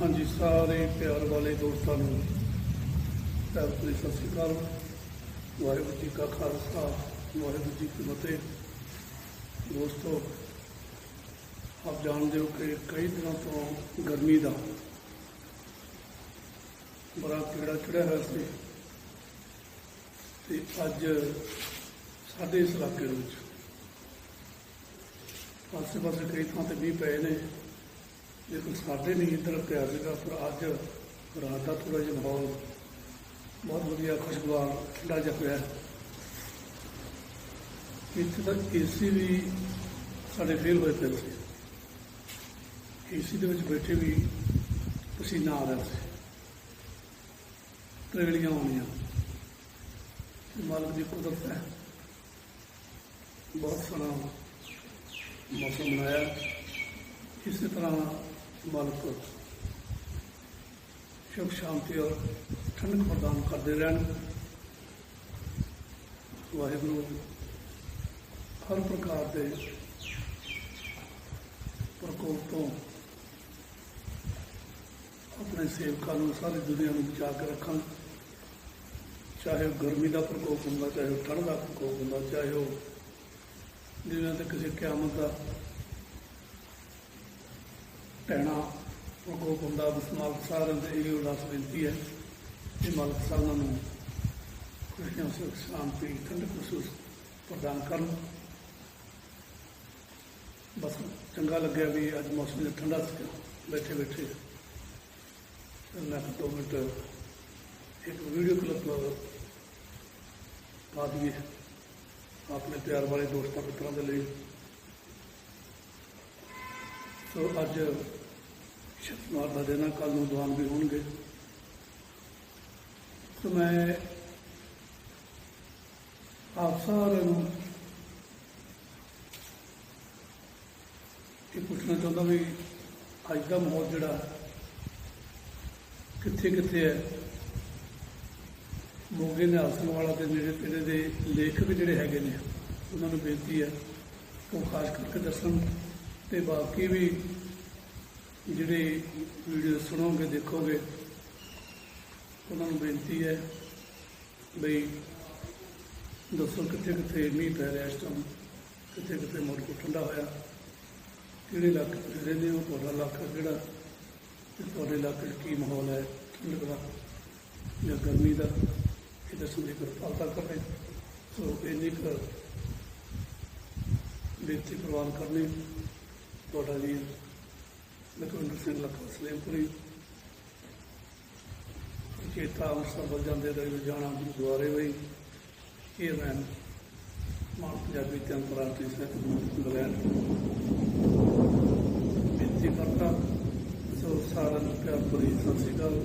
ਹਾਂਜੀ, ਸਾਰੇ ਪਿਆਰ ਵਾਲੇ ਦੋਸਤਾਂ ਨੂੰ ਪਿਆਰ ਭਰੀ ਸਤਿ ਸ਼੍ਰੀ ਅਕਾਲ। ਵਾਹਿਗੁਰੂ ਜੀ ਕਾ ਖਾਲਸਾ, ਵਾਹਿਗੁਰੂ ਜੀ ਕੀ ਫਤਿਹ। ਦੋਸਤੋ, ਆਪ ਜਾਣਦੇ ਹੋ ਕਿ ਕਈ ਦਿਨਾਂ ਤੋਂ ਗਰਮੀ ਦਾ ਬੜਾ ਕੀੜਾ ਚੜਿਆ ਹੋਇਆ ਸੀ। ਤੇ ਅੱਜ ਸਾਡੇ ਇਸ ਇਲਾਕੇ ਵਿੱਚ ਆਸੇ ਪਾਸੇ ਕਈ ਥਾਂ ਤੇ ਮੀਂਹ ਪਏ ਨੇ। ਲੇਕਿਨ ਸਾਡੇ ਨਹੀਂ ਇੱਧਰ ਪਿਆ ਸੀਗਾ ਪਰ ਅੱਜ ਰਾਤ ਦਾ ਥੋੜਾ ਜਿਹਾ ਮਾਹੌਲ ਬਹੁਤ ਵਧੀਆ ਖੁਸ਼ਗਵਾਰ, ਠੰਡਾ ਜਿਹਾ ਹੋਇਆ ਹੈ। ਇੱਥੇ ਤੱਕ ਏਸੀ ਵੀ ਸਾਡੇ ਫੇਲ ਹੋਏ ਪਏ ਸੀ। ਏਸੀ ਦੇ ਵਿੱਚ ਬੈਠੇ ਵੀ ਪਸੀਨਾ ਆ ਰਿਹਾ ਸੀ। ਟਰੇਲੀਆਂ ਆਉਣੀਆਂ। ਤੇ ਮਾਲਕ ਦੀ ਕੁਦਰਤ ਹੈ। ਬਹੁਤ ਸੋਹਣਾ ਮੌਸਮ ਬਣਾਇਆ। ਇਸੇ ਤਰ੍ਹਾਂ ਮਾਲਕ ਸੁਖ, ਸ਼ਾਂਤੀ ਔਰ ਠੰਡਕ ਪ੍ਰਦਾਨ ਕਰਦੇ ਰਹਿਣ। ਵਾਹਿਗੁਰੂ ਹਰ ਪ੍ਰਕਾਰ ਦੇ ਪ੍ਰਕੋਪ ਤੋਂ ਆਪਣੇ ਸੇਵਕਾਂ ਨੂੰ ਸਾਰੀ ਦੁਨੀਆ ਨੂੰ ਬਚਾ ਕੇ ਰੱਖਣ। ਚਾਹੇ ਉਹ ਗਰਮੀ ਦਾ ਪ੍ਰਕੋਪ ਹੁੰਦਾ, ਚਾਹੇ ਉਹ ਠੰਡ ਦਾ ਪ੍ਰਕੋਪ ਹੁੰਦਾ, ਚਾਹੇ ਉਹ ਜਿਵੇਂ ਤੇ ਕਿਸੇ ਕਿਆਮਤ ਦਾ ਪੈਣਾ ਪ੍ਰਕੋਪ ਹੁੰਦਾ, ਉਸ ਮਾਲਕ ਸਾਰਿਆਂ ਦੇ ਇਹ ਉਦਾਸ ਬੇਨਤੀ ਹੈ ਕਿ ਮਾਲਕ ਸਾਰਿਆਂ ਨੂੰ ਖੁਸ਼ੀਆਂ, ਸੁਖ, ਸ਼ਾਂਤੀ ਠੰਡਕ ਮਹਿਸੂਸ ਪ੍ਰਦਾਨ ਕਰਨ। ਬਸ ਚੰਗਾ ਲੱਗਿਆ ਵੀ ਅੱਜ ਮੌਸਮ ਜਿਹਾ ਠੰਡਾ ਸੀ ਬੈਠੇ ਬੈਠੇ ਮੈਂ ਦੋ ਮਿੰਟ ਇੱਕ ਵੀਡੀਓ ਕਲਿੱਪ ਪਾ ਦਈਏ ਆਪਣੇ ਪਿਆਰ ਵਾਲੇ ਦੋਸਤਾਂ, ਮਿੱਤਰਾਂ ਦੇ ਲਈ। ਸੋ ਅੱਜ ਸ਼ਨੀਵਾਰ ਦਾ ਦਿਨ ਕੱਲ ਨੂੰ ਦੁਆਨ ਵੀ ਹੋਣਗੇ। ਸੋ ਮੈਂ ਆਪ ਸਾਰਿਆਂ ਨੂੰ ਇਹ ਪੁੱਛਣਾ ਚਾਹੁੰਦਾ ਵੀ ਅੱਜ ਦਾ ਮਾਹੌਲ ਜਿਹੜਾ ਕਿੱਥੇ ਕਿੱਥੇ ਹੈ? ਮੋਗੇ ਨੇ ਆਸਨ ਵਾਲਾ ਦੇ ਨੇੜੇ ਤੇੜੇ ਦੇ ਲੇਖਕ ਜਿਹੜੇ ਹੈਗੇ ਨੇ, ਉਹਨਾਂ ਨੂੰ ਬੇਨਤੀ ਹੈ ਉਹ ਖਾਸ ਕਰਕੇ ਦੱਸਣ ਤੇ ਬਾਕੀ ਵੀ ਜਿਹੜੇ ਵੀਡੀਓ ਸੁਣੋਗੇ, ਦੇਖੋਗੇ, ਉਹਨਾਂ ਨੂੰ ਬੇਨਤੀ ਹੈ ਬਈ ਦੱਸੋ ਕਿੱਥੇ ਕਿੱਥੇ ਮੀਂਹ ਪੈ ਰਿਹਾ ਇਸ ਟਾਈਮ ਕਿੱਥੇ ਕਿੱਥੇ ਮੌਸਮ ਠੰਡਾ ਹੋਇਆ, ਕਿਹੜੇ ਇਲਾਕੇ ਤੁਸੀਂ ਰਹਿੰਦੇ ਹੋ, ਤੁਹਾਡਾ ਇਲਾਕਾ ਕਿਹੜਾ, ਤੇ ਤੁਹਾਡੇ ਇਲਾਕੇ 'ਚ ਕੀ ਮਾਹੌਲ ਹੈ ਠੰਡ ਦਾ ਜਾਂ ਗਰਮੀ ਦਾ, ਇਹ ਦੱਸਣ ਦੀ ਕਿਰਪਾਲਤਾ ਕਰੇ ਸੋ ਇੰਨੀ ਕੁ ਬੇਨਤੀ ਪ੍ਰਵਾਨ ਕਰਨੀ, ਤੁਹਾਡਾ ਜੀ ਲਖਵਿੰਦਰ ਸਿੰਘ ਲੱਖਾ ਸਲੇਮਪੁਰੀ ਚੇਤਾ ਅੰਮ੍ਰਿਤਸਰ ਜਾਂਦੇ ਰਹੇ ਜਾਣਾ ਗੁਰਦੁਆਰੇ ਵੀ ਇਹ ਮੈਂ ਮਾਨ ਪੰਜਾਬੀ ਤੇ ਅੰਤਰਰਾਸ਼ਟਰੀ ਸਾਹਿਤ ਇੰਗਲੈਂਡ ਬੇਨਤੀ ਕਰਤਾ ਸੋ ਸਾਰਿਆਂ ਨੂੰ ਪਿਆਰ ਭਰੀ ਸਤਿ ਸ਼੍ਰੀ ਅਕਾਲ